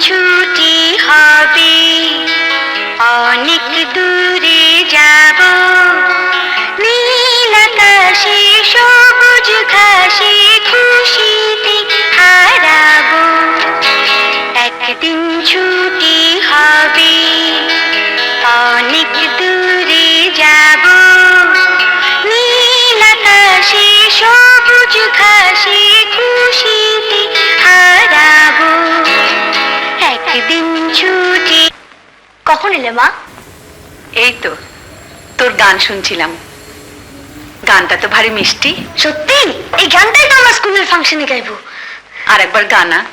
ছুটি হবে অনেক দূরে যা ছুটি। কখন এলে মা? এই তো তোর গান শুনছিলাম। গানটা তো ভারী মিষ্টি। সত্যি? এই গানটাই তো আমার স্কুলের ফাংশনে গাইবো। আর একবার গানা।